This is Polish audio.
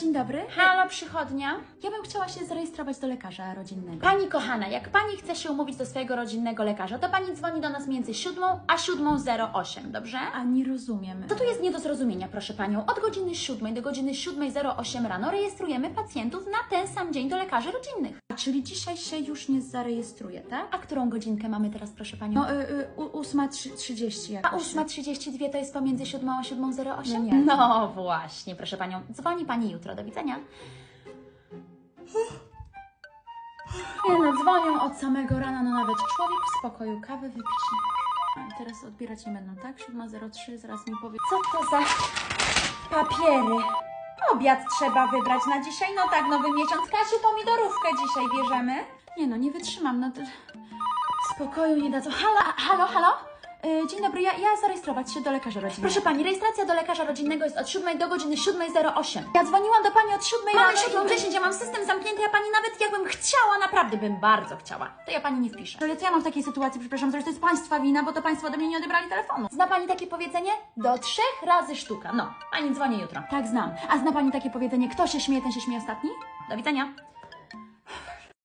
dzień dobry. Halo, przychodnia. Ja bym chciała się zarejestrować do lekarza rodzinnego. Pani kochana, jak pani chce się umówić do swojego rodzinnego lekarza, to pani dzwoni do nas między 7 a 7.08, dobrze? A nie rozumiem. To tu jest nie do zrozumienia, proszę panią. Od godziny 7 do godziny 7.08 rano rejestrujemy pacjentów na ten sam dzień do lekarzy rodzinnych. Czyli dzisiaj się już nie zarejestruje, tak? A którą godzinkę mamy teraz, proszę panią? No, y, y, u- 8.30 A jakoś. 8.32 to jest pomiędzy 7 a 7.08? No nie. No właśnie, proszę panią. Dzwoni pani jutro. Do widzenia. Nie no, dzwonią od samego rana, no nawet człowiek w spokoju kawę wypić. A teraz odbierać nie będą, tak? 7.03, zaraz mi powie... Co to za papiery? Obiad trzeba wybrać na dzisiaj. No tak, nowy miesiąc. Kasiu, pomidorówkę dzisiaj bierzemy. Nie no, nie wytrzymam, no to... Spokoju nie dadzą. Halo, a- halo, halo? Y, dzień dobry, ja, ja zarejestrować się do lekarza rodzinnego. Proszę pani, rejestracja do lekarza rodzinnego jest od 7 do godziny 7.08. Ja dzwoniłam do pani od 7 Mamy rano. 7:10, ja mam system zamknięty, ja pani nawet jakbym chciała, naprawdę bym bardzo chciała, to ja pani nie wpiszę. Ale co ja mam w takiej sytuacji, przepraszam, że to jest państwa wina, bo to państwo do mnie nie odebrali telefonu. Zna pani takie powiedzenie? Do trzech razy sztuka. No, pani dzwoni jutro. Tak, znam. A zna Pani takie powiedzenie, kto się śmieje, ten się śmieje ostatni? Do widzenia.